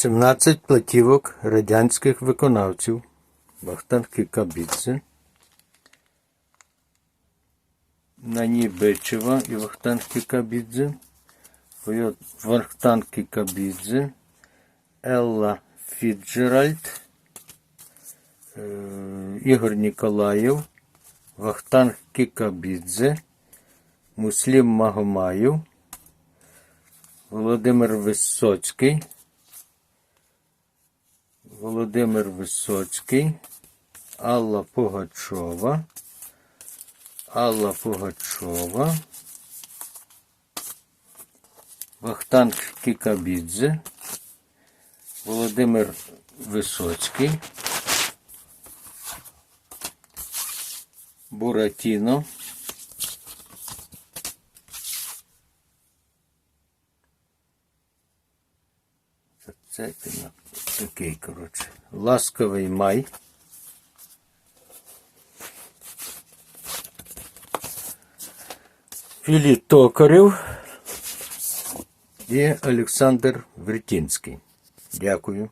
17 платівок радянських виконавців. Вахтанг Кікабідзе, Нані Бичева і Вахтанг Кікабідзе, Вахтанг Кікабідзе, Елла Фіджеральд, е, Ігор Ніколаєв, Вахтанг Кікабідзе, Муслім Магомаєв, Володимир Висоцький, Володимир Висоцький, Алла Пугачова, Алла Пугачова, Вахтанг Кікабідзе, Володимир Висоцький, Буратіно, Це такий, коротше. Ласковий май. Філі Токарів і Олександр Вертінський. Дякую.